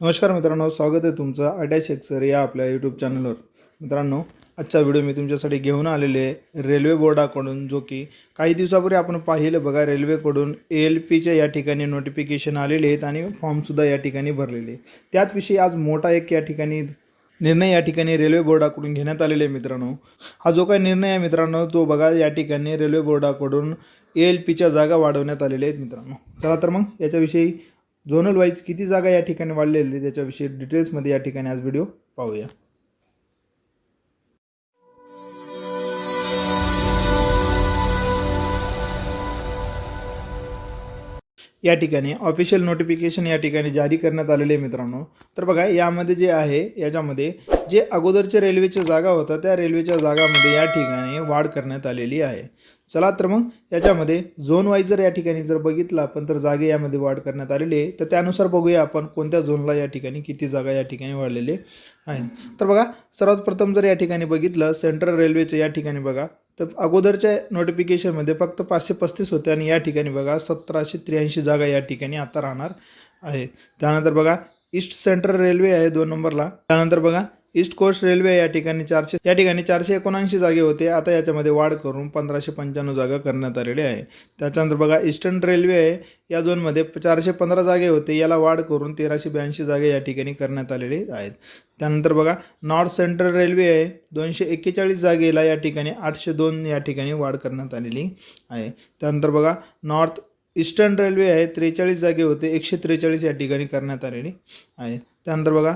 नमस्कार मित्रांनो स्वागत आहे तुमचं अटॅच सर या आपल्या यूट्यूब चॅनलवर मित्रांनो आजचा व्हिडिओ मी तुमच्यासाठी घेऊन आलेले आहे रेल्वे बोर्डाकडून जो की काही दिवसापूर्वी आपण पाहिलं बघा रेल्वेकडून ए एल पीच्या या ठिकाणी नोटिफिकेशन आलेले आहेत आणि फॉर्मसुद्धा या ठिकाणी भरलेले आहे. आज मोठा एक या ठिकाणी निर्णय या ठिकाणी रेल्वे बोर्डाकडून घेण्यात आलेले आहे मित्रांनो. हा जो काही निर्णय आहे मित्रांनो तो बघा या ठिकाणी रेल्वे बोर्डाकडून ए एल पीच्या जागा वाढवण्यात आलेल्या आहेत मित्रांनो. चला तर मग याच्याविषयी झोनल वाईज किती जागा या ठिकाणी वाढलेली आहे त्याच्याविषयी डिटेल्समध्ये या ठिकाणी आज व्हिडिओ पाहूया. या ठिकाणी ऑफिशियल नोटिफिकेशन या ठिकाणी जारी करण्यात आलेले आहे मित्रांनो. तर बघा यामध्ये जे आहे याच्यामध्ये जे अगोदरच्या रेल्वेच्या जागा होत्या त्या रेल्वेच्या जागामध्ये या ठिकाणी वाढ करण्यात आलेली आहे. चला तर मग याच्यामध्ये झोन वाईज जर या ठिकाणी जर बघितलं आपण तर जागे यामध्ये वाढ करण्यात आलेली आहे. तर त्यानुसार बघूया आपण कोणत्या झोनला या ठिकाणी किती जागा या ठिकाणी वाढलेले आहेत. तर बघा सर्वात प्रथम जर या ठिकाणी बघितलं सेंट्रल रेल्वेचं या ठिकाणी बघा तर अगोदरच्या नोटिफिकेशनमध्ये फक्त पाचशे पस्तीस होते आणि या ठिकाणी बघा सतराशे त्र्याऐंशी जागा या ठिकाणी आता राहणार आहे त्यानंतर बघा ईस्ट सेंट्रल रेल्वे आहे दोन नंबरला त्यानंतर बघा ईस्ट कोस्ट रेल्वे या ठिकाणी चारशे या ठिकाणी चारशे एकोणऐंशी जागे होते. आता याच्यामध्ये वाढ करून पंधराशे पंच्याण्णव जागा करण्यात आलेली आहे. त्याच्यानंतर बघा ईस्टर्न रेल्वे आहे या झोनमध्ये चारशे पंधरा जागे होते. याला वाढ करून तेराशे ब्याऐंशी जागे या ठिकाणी करण्यात आलेले आहेत. त्यानंतर बघा नॉर्थ सेंट्रल रेल्वे आहे. दोनशे एक्केचाळीस जागेला या ठिकाणी आठशे दोन या ठिकाणी वाढ करण्यात आलेली आहे. त्यानंतर बघा नॉर्थ ईस्टर्न रेल्वे आहे. त्रेचाळीस जागे होते. एकशे त्रेचाळीस या ठिकाणी करण्यात आलेली आहे. त्यानंतर बघा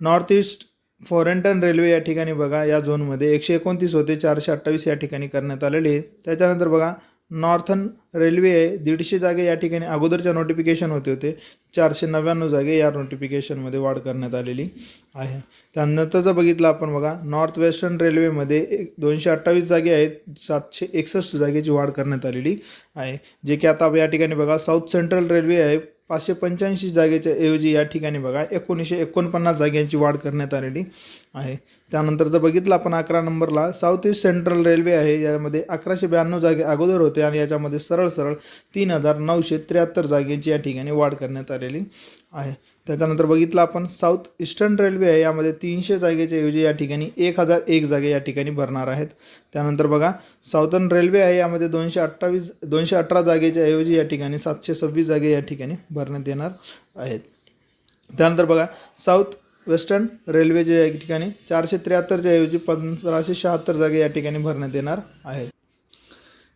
नॉर्थ ईस्ट फॉरेंटन रेल्वे या ठिकाणी बघा या झोनमध्ये एकशे एकोणतीस होते चारशे अठ्ठावीस या ठिकाणी करण्यात आलेले आहे त्याच्यानंतर बघा नॉर्थन रेल्वे आहे दीडशे जागे या ठिकाणी अगोदरच्या नोटिफिकेशन होते होते. चारशे नव्याण्णव जागे या नोटिफिकेशनमध्ये वाढ करण्यात आलेली आहे. त्यानंतर जर बघितलं आपण बघा नॉर्थ वेस्टर्न रेल्वेमध्ये एक दोनशे अठ्ठावीस जागे आहेत सातशे एकसष्ट जागेची वाढ करण्यात आलेली आहे. जे की आता या ठिकाणी बघा साऊथ सेंट्रल रेल्वे आहे पाचशे पंच्याऐंशी जागेच्या ऐवजी या ठिकाणी बघा एकोणीसशे एकोणपन्नास जागांची वाढ करण्यात आलेली आहे. त्यानंतर जर बघितलं आपण अकरा नंबरला साऊथ ईस्ट सेंट्रल रेल्वे आहे यामध्ये अकराशे ब्याण्णव जागे अगोदर होते आणि याच्यामध्ये सरळ सरळ तीन हजार नऊशे त्र्याहत्तर जागेची या ठिकाणी वाढ करण्यात आलेली आहे. त्याच्यानंतर बघितलं आपण साऊथ ईस्टर्न रेल्वे आहे. यामध्ये तीनशे जागेच्या ऐवजी या ठिकाणी एक हजार एक जागे या ठिकाणी भरणार आहेत. त्यानंतर बघा साऊथर्न रेल्वे आहे. यामध्ये दोनशे अठ्ठावीस दोनशे अठरा जागेच्या ऐवजी या ठिकाणी सातशे सव्वीस जागे या ठिकाणी भरण्यात येणार आहेत. त्यानंतर बघा साऊथ वेस्टर्न रेल्वेच्या या ठिकाणी चारशे त्र्याहत्तरच्या ऐवजी पंधराशे शहात्तर जागे या ठिकाणी भरण्यात येणार आहेत.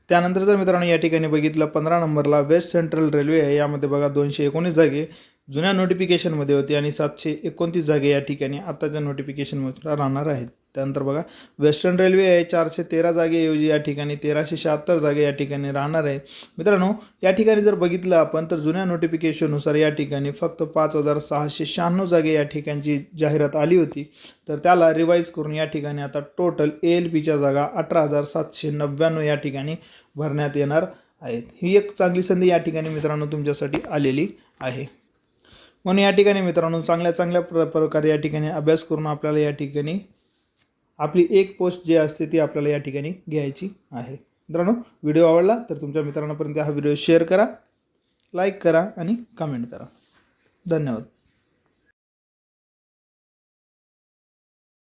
त्यानंतर जर मित्रांनो या ठिकाणी बघितलं पंधरा नंबरला वेस्ट सेंट्रल रेल्वे आहे. यामध्ये बघा दोनशे एकोणीस जागे जुन्या नोटिफिकेशनमध्ये होती आणि सातशे एकोणतीस जागे या ठिकाणी आताच्या नोटिफिकेशनमध्ये राहणार आहेत. त्यानंतर बघा वेस्टर्न रेल्वे आहे चारशे तेरा जागेऐवजी या ठिकाणी तेराशे शहात्तर जागे या ठिकाणी राहणार आहे. मित्रांनो या ठिकाणी जर बघितलं आपण तर जुन्या नोटिफिकेशननुसार या ठिकाणी फक्त पाच हजार सहाशे शहाण्णव जागे या ठिकाणची जाहिरात आली होती. तर त्याला रिवाईज करून या ठिकाणी आता टोटल ए एल पीच्या जागा अठरा हजार सातशे नव्याण्णव या ठिकाणी भरण्यात येणार आहेत. ही एक चांगली संधी या ठिकाणी मित्रांनो तुमच्यासाठी आलेली आहे. म्हणून या ठिकाणी मित्रांनो चांगल्या चांगल्या प्र प्रकारे या ठिकाणी अभ्यास करून आपल्याला या ठिकाणी आपली एक पोस्ट जी असते ती आपल्याला या ठिकाणी घ्यायची आहे. मित्रांनो व्हिडिओ आवडला तर तुमच्या मित्रांपर्यंत हा व्हिडिओ शेअर करा लाईक करा आणि कमेंट करा. धन्यवाद.